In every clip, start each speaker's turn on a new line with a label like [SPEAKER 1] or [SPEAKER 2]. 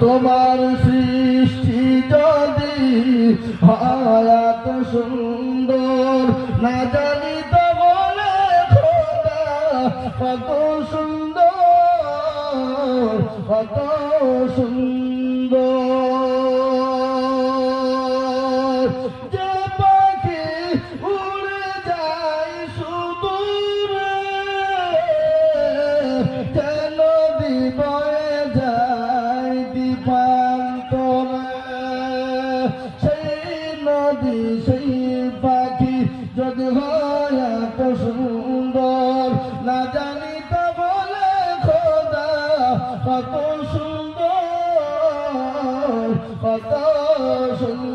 [SPEAKER 1] তোমার সৃষ্টি যদি হায়াত সুন্দর না জানি তো বলে কত সুন্দর কত সুন্দর। কত সুন্দর।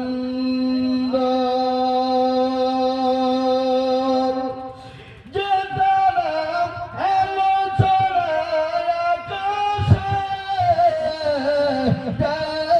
[SPEAKER 1] যে তারা এলো ছড়ায় আকাশে, গায়ে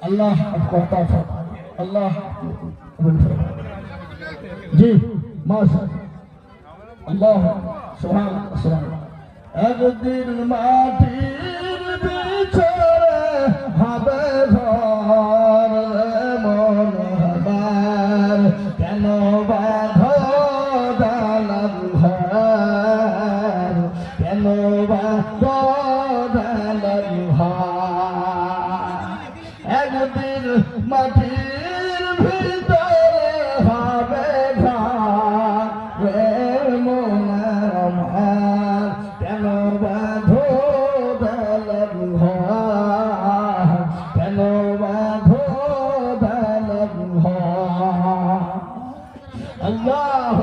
[SPEAKER 1] اللہ آپ کو عطا فرمائے۔ اللہ جی ماشاءاللہ۔ আল্লাহ সোহান একদিন মাটির বিছরে হবে ঘর মন হবার কেন বাধ দালাম ঘর? কেন বাধ দালাম ঘর? একদিন মাটি अल्लाह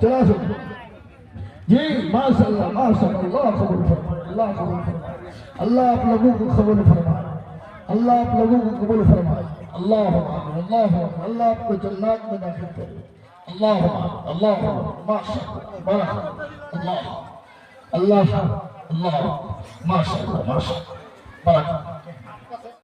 [SPEAKER 1] चला सो जी माशाल्लाह माशाल्लाह अल्लाह कबूल फरमाए अल्लाह कबूल फरमाए अल्लाह आप लोगों को कबूल फरमाए अल्लाह आप लोगों को कबूल फरमाए अल्लाह अल्लाह अल्लाह आपको जन्नत में दाखिल करे अल्लाह अल्लाह माशाल्लाह बरकत अल्लाह अल्लाह अल्लाह माशाल्लाह माशाल्लाह बरकत